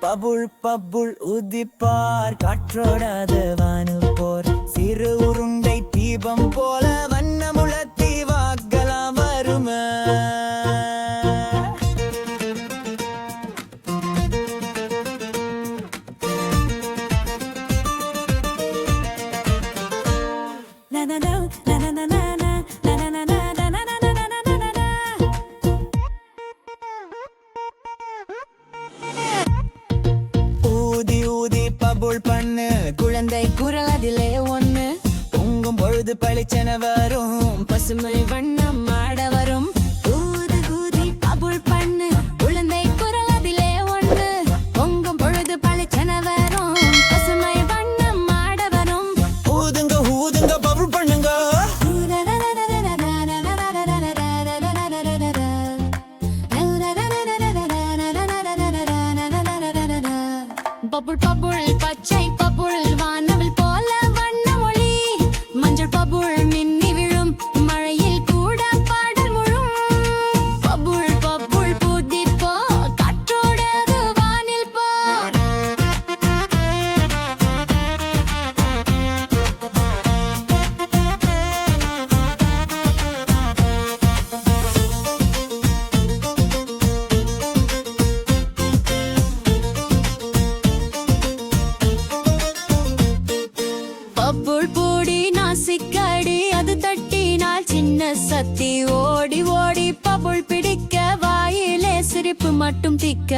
Bubble bubble உதிப்பார் காற்றோடாத வானு. ஊதி பண்ணு. குழந்தை குரல் அதிலே ஒண்ணு. பொங்கும் பொழுது பளிச்சென வரும். பசுமை வண்ணம் ஆட வரும். பபுள் பபுள் பச்சை பப்புள் பூடி நாசிக்கடி அது தட்டினால் சின்ன சத்தி. ஓடி ஓடி பப்புள் பிடிக்க வாயிலே சிரிப்பு மட்டும் திக்க.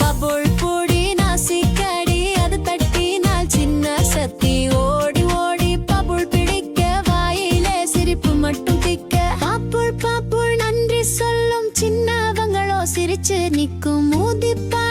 பப்புள் பூடி நாசிக்கடி அது தட்டினால் சின்ன சத்தி. ஓடி ஓடி பப்புள் பிடிக்க வாயிலே சிரிப்பு மட்டும் திக்க. பாப்புள் பாப்புள் நன்றி சொல்லும் சின்னவங்களோ சிரிச்சு நிக்கும் ஊதிப்பாட